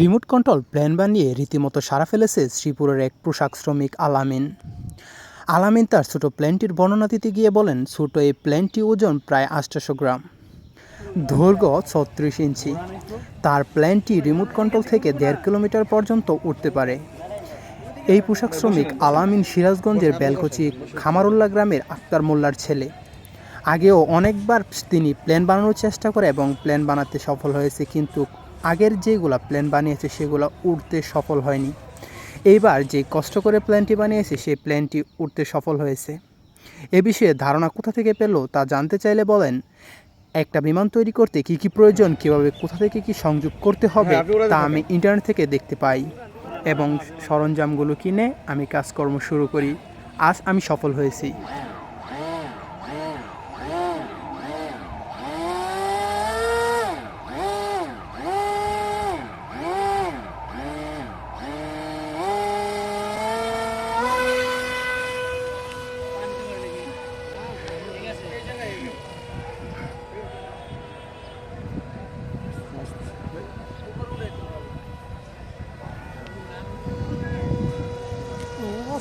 Remote control plan বানিয়ে রীতিমতো সারা ফেলেছে শ্রীপুরের এক পোশাক শ্রমিক আলামিন। আলামিন তার ছোট প্ল্যানটির বর্ণনা দিতে গিয়ে বলেন, ছোট এই প্ল্যানটি ওজন প্রায় আটশোশো গ্রাম। দৈর্ঘ্য ছত্রিশ ইঞ্চি। তার প্ল্যানটি রিমোট কন্ট্রোল থেকে দেড় কিলোমিটার পর্যন্ত উঠতে পারে। এই পোশাক শ্রমিক আলামিন সিরাজগঞ্জের বেলকুচি খামারুল্লাহ গ্রামের আক্তার মোল্লার ছেলে। আগেও অনেকবার তিনি প্ল্যান বানানোর চেষ্টা করে এবং প্ল্যান বানাতে সফল হয়েছে, কিন্তু আগের যেগুলো প্ল্যান বানিয়েছে সেগুলো উড়তে সফল হয়নি। এইবার যে কষ্ট করে প্ল্যানটি বানিয়েছে সেই প্ল্যানটি উড়তে সফল হয়েছে। এ বিষয়ে ধারণা কোথা থেকে পেল তা জানতে চাইলে বলেন একটা বিমান তৈরি করতে কি কি প্রয়োজন কীভাবে কোথা থেকে কি সংযোগ করতে হবে তা আমি ইন্টারনেট থেকে দেখতে পাই এবং সরঞ্জামগুলো কিনে আমি কাজকর্ম শুরু করি। আজ আমি সফল হয়েছি।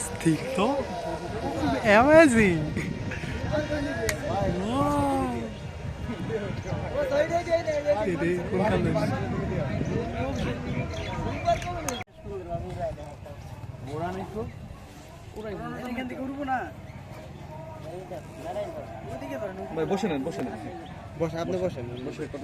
অস্থির তো অ্যামেজিং বসে নেন বসে নেন বস আপনি বসেন বসে কত